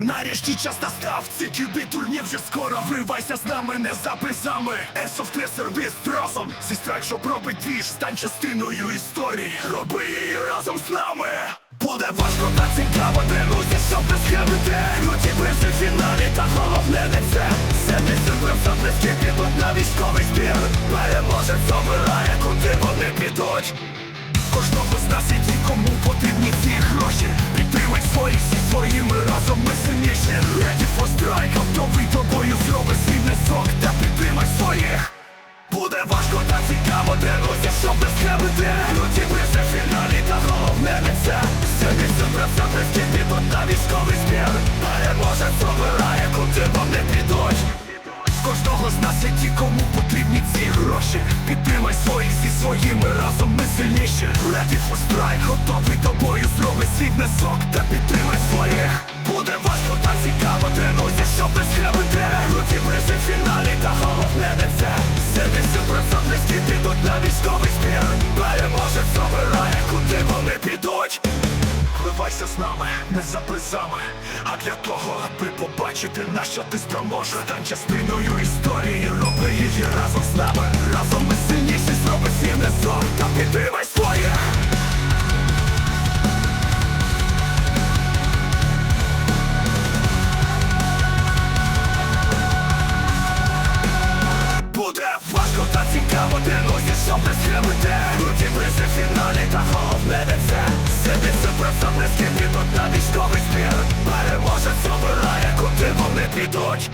Нарешті час настав, ці кюби турнір вже скоро. Вривайся з нами, не за призами. Есофте сервіс разом. Зі страйк, щоб робить двіж, стань частиною історії. Роби її разом з нами. Буде важко та цікаво, тренуйся, щоб не схибити. Люті бивши в фіналі, та головне не це. Семдесят процент близькі підуть на військовий збір. Переможець обирає, куди вони підуть. Кожного з нас є Ready for strike, тобою зроби свій внесок Та підтримай своїх. Буде важко та цікаво, тренуйся, щоб не схибити Люті в фіналі, та головне не це Сьогодні процентності підуть на військовий збір Переможець обирає, куди вони підуть. Кожного з нас є ті, кому потрібні ці гроші. Підтримай своїх зі своїми разом ми сильніші. Ready for strike, готовий тобою зроби свій внесок Та підтримай своїх на військовий збір Переможець обирає, куди вони підуть. Вливайся з нами, не за призами А для того, аби побачити на що ти спроможеш Стань частиною історії, роби її разом з нами Та цікаво, тренуйся, щоб не схибити Круті бризи в фіналі, та головне не це Сидиться просто близькі підуть на військовий збір Переможець обирає, куди вони підуть